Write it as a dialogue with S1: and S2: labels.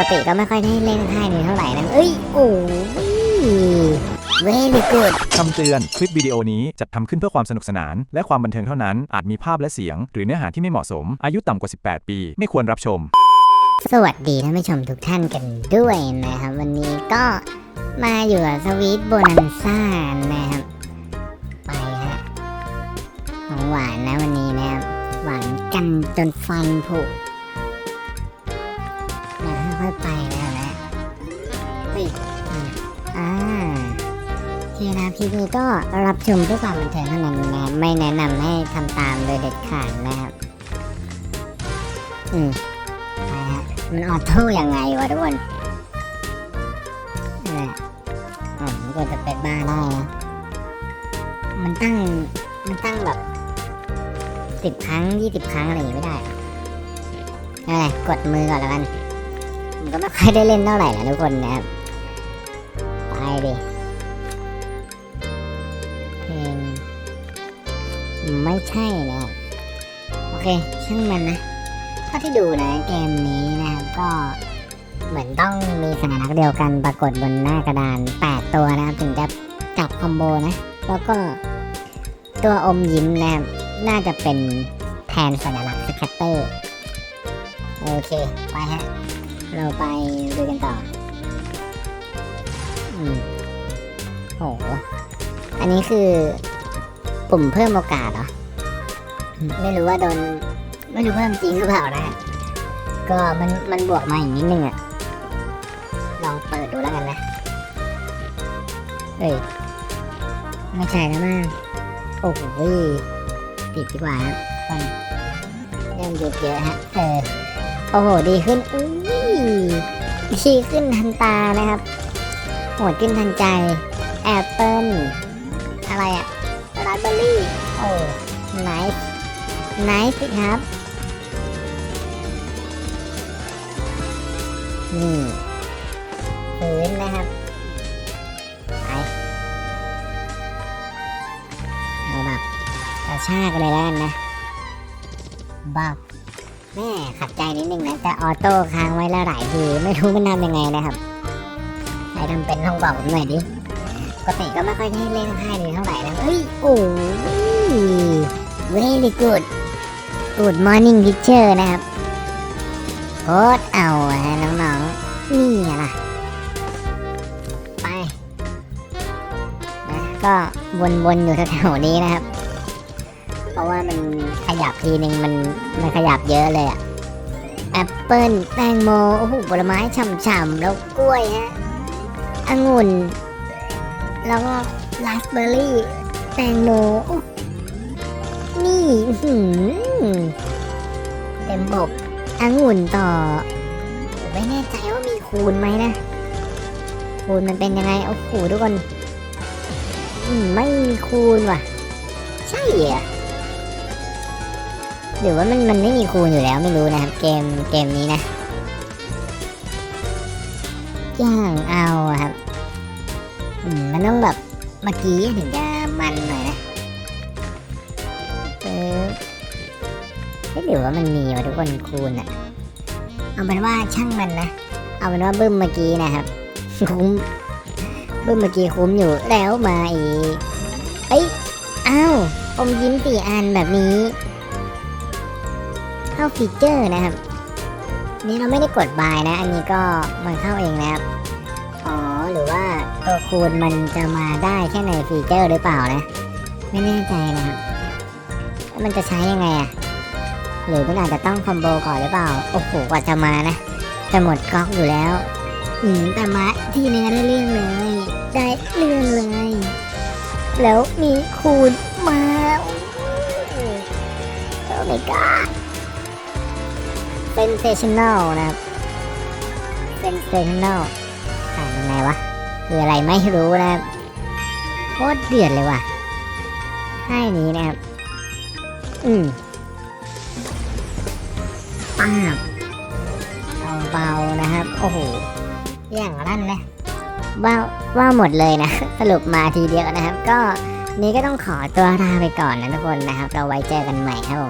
S1: กติก็ไม่ค่อยได้เล่นค่ายนี้เท่าไหร่นะเอ้ยโอ้ยเวลี่กูด
S2: คำเตือน คลิปวิดีโอนี้จัดทำขึ้นเพื่อความสนุกสนาน และความบันเทิงเท่านั้น อาจมีภาพและเสียง หรือเนื้อหาที่ไม่เหมาะสม อายุต่ำกว่า 18 ปี ไม่ควรรับชม
S1: สวัสดีท่านผู้ชมทุกท่านกันด้วยนะครับ วันนี้ก็มาอยู่กับสวีทโบนันซ่านะครับ ไปฮะของหวานนะวันนี้นะครับหวานกันจนฟันผุเดี๋ยว ค่อยไปแล้วนะเฮ้ยอ่าโอเคนะพี่นี่ก็รับชมเพื่อความบันเทิงเท่านั้นนะไม่แนะนำให้ทำตามโดยเด็ดขาดนะครับอืมไปฮะมันออโต้ยังไงวะทุกคนนี่แหละอ๋อมันก็จะเป็นบ้าได้นะมันตั้งมันตั้งแบบสิบครั้งยี่สิบครั้งอะไรอย่างงี้ไม่ได้อะไรกดมือก่อนแล้วกัน ก็ไม่ค่อยได้เล่นเท่าไหร่นะทุกคนนะครับ ไปดิเพลงไม่ใช่นะครับโอเคช่างมันนะเท่าที่ดูนะเกมนี้นะครับก็เหมือนต้องมีสัญลักษณ์เดียวกันปรากฏบนหน้ากระดาน 8 ตัวนะครับถึงจะจับคอมโบนะ แล้วก็ตัวอมยิ้มนะครับน่าจะเป็นแทนสัญลักษณ์สแคตเตอร์ โอเค ไปฮะ เราไปดูกันต่อ อืมโห อันนี้คือปุ่มเพิ่มโอกาสเหรอ ไม่รู้ว่าโดน ไม่รู้เพิ่มจริงหรือเปล่านะ ก็มันมันบวกมาอีกนิดนึงอะลองเปิดดูแล้วกันนะ เอ้ย ไม่ใช่แล้วมั้งโอ้โหติดดีกว่าครับตอนเริ่มหยุดเยอะฮะ เออ โอ้โห ดีขึ้นอุ้ยดีขึ้นทันตานะครับ โหดขึ้นทันใจ แอปเปิ้ล อะไรอะราสเบอร์รี่ โอ้ไนส์ไนส์สิครับ นี่พื้นนะครับ ไป เอาแบบกระชากเลยแล้วกันนะบับ แม่ขัดใจนิดนึงนะแต่ออโต้ค้างไว้แล้วหลายทีไม่รู้มันทำยังไงนะครับใครทำเป็นลองบอกผมหน่อยดิปกติก็ไม่ค่อยได้เล่นค่ายนี้เท่าไหร่นะเฮ้ยโอ้ย very good good morning teacher นะครับโคตรเอาฮะน้องๆ นี่ล่ะ ไปนะก็วนๆอยู่แถวๆนี้นะครับ เพราะว่ามันข ยับทีนึงมันมันขยับเยอะเลยอะแอปเปิลแตงโมโอ้โหผลไม้ฉ่ำๆแล้วกล้วยฮะองุ่น แล้วก็ราสเบอร์รี่ แตงโมโนี่อื้อหือเต็มบบองุ่นต่อ ไม่แน่ใจว่ามีคูณไหมนะ คูณมันเป็นยังไงโอ้โหทุกคนไม่มีคูณว่ะ ใช่เหรอ หรือว่ามันมันไม่มีคูณอยู่แล้วไม่รู้นะครับ เกมเกมนี้นะย่างเอาครับมมันต้องแบบเมื่อกี้ถึงจะมันหน่อยนะเออไม่หรือว่ามันมีวะทุกคนคูณอะเอาเป็นว่าช่างมันนะ เอาเป็นว่าบึ้มเมื่อกี้นะครับ คุ้มบึ้มเมื่อกี้คุ้มอยู่แล้วมาอีกเอ้ยอ้าวอมยิ้มสี่อันแบบนี้ เข้าฟีเจอร์นะครับ นี่เราไม่ได้กดบายนะ อันนี้ก็มันเข้าเองนะครับ อ๋อ หรือว่าตัวคูณมันจะมาได้แค่ในฟีเจอร์หรือเปล่านะ ไม่แน่ใจนะครับแล้วมันจะใช้ยังไงอะหรือมันอาจจะต้องคอมโบก่อนหรือเปล่า โอ้โห กว่าจะมานะ จะหมดก๊อกอยู่แล้ว อืม แต่มาที่เนื้อได้เรื่องเลย ได้เรื่องเลย แล้วมีคูณมาโอ้โหโอ้ my god sensational นะครับ sensational อ่านยังไงวะ คืออะไรไม่รู้นะครับโคตรเดือดเลยว่ะให้นี้นะครับ อืมป้าบเบาๆนะครับ โอ้โห อย่างลั่นเลยว่าว่าหมดเลยนะ สรุปมาทีเดียวนะครับ ก็นี้ก็ต้องขอตัวลาไปก่อนนะทุกคนนะครับ เราไว้เจอกันใหม่ครับผม